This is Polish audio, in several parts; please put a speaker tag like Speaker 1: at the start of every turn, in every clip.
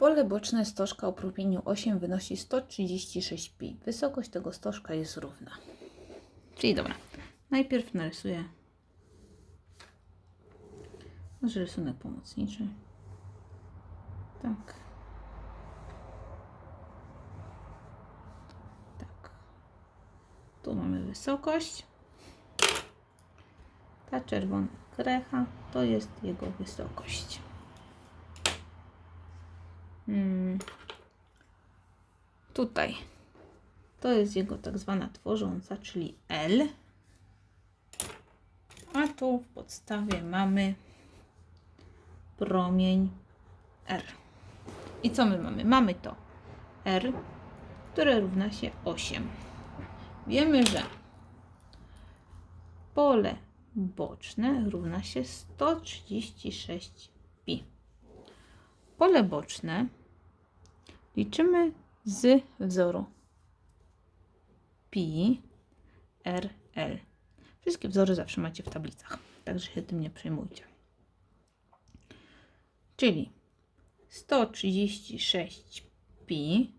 Speaker 1: Pole boczne stożka o promieniu 8 wynosi 136 pi. Wysokość tego stożka jest równa. Czyli dobra, najpierw narysuję może rysunek pomocniczy. Tak. Tak. Tu mamy wysokość. Ta czerwona krecha to jest jego wysokość. Hmm. Tutaj to jest jego tak zwana tworząca, czyli L. A tu w podstawie mamy promień R. I co my mamy? Mamy to R, które równa się 8. Wiemy, że pole boczne równa się 136 pi. Pole boczne liczymy z wzoru pi RL. Wszystkie wzory zawsze macie w tablicach, także się tym nie przejmujcie. Czyli 136 pi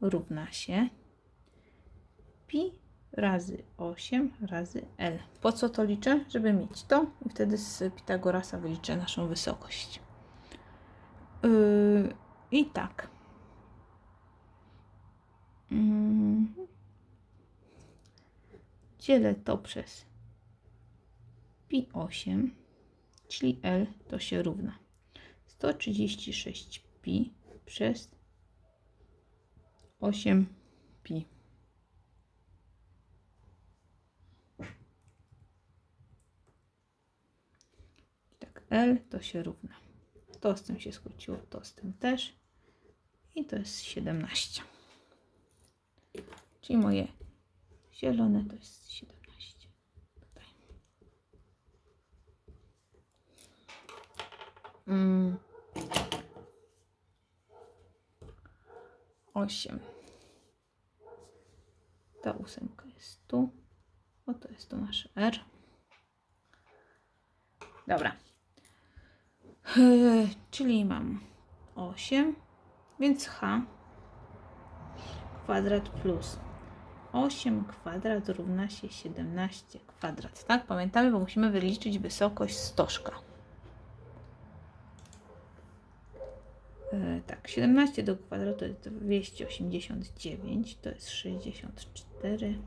Speaker 1: równa się pi razy 8 razy L. Po co to liczę? Żeby mieć to i wtedy z Pitagorasa wyliczę naszą wysokość. Yy, I tak. Dzielę to przez pi 8, czyli L to się równa 136 pi przez 8 pi. Tak, L to się równa. To z tym się skróciło, to z tym też. I to jest 17. Czyli moje zielone to jest 17. Tutaj. Mm. 8. Ta ósemka jest tu. O, to jest to nasze R. Dobra. Yy, czyli mam 8, więc H kwadrat plus 8 kwadrat równa się 17 kwadrat. Tak, pamiętamy, bo musimy wyliczyć wysokość stożka. Yy, tak, 17 do kwadratu to jest 289, to jest 64.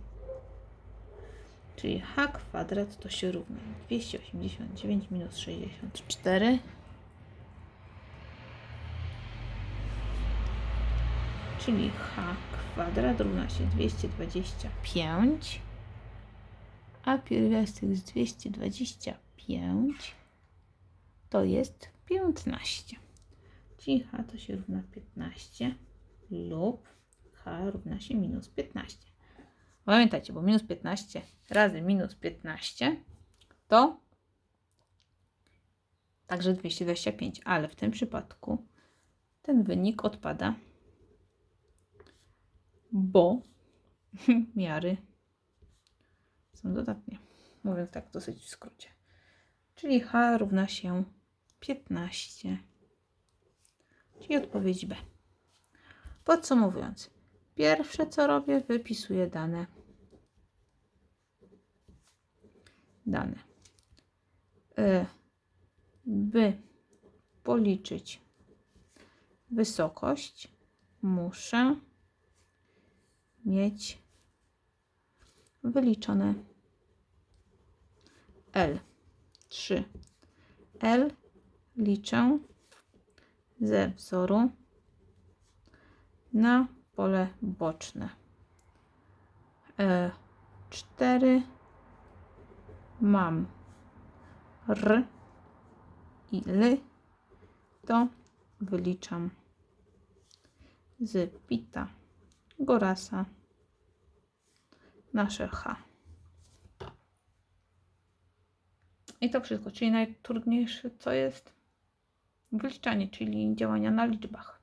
Speaker 1: Czyli h kwadrat to się równa 289 minus 64. Czyli h kwadrat równa się 225. A pierwiastek z 225 to jest 15. Czyli h to się równa 15 lub h równa się minus 15. Pamiętajcie, bo minus 15 razy minus 15 to także 225, ale w tym przypadku ten wynik odpada, bo miary są dodatnie. Mówiąc tak dosyć w skrócie. Czyli H równa się 15, czyli odpowiedź B. Podsumowując, pierwsze co robię, wypisuję dane. Dane. Y, By policzyć wysokość, muszę mieć wyliczone L. 3. L liczę ze wzoru na pole boczne. E, 4 mam R i L, to wyliczam z Pita Gorasa nasze H. I to wszystko, czyli najtrudniejsze co jest wyliczanie, czyli działania na liczbach.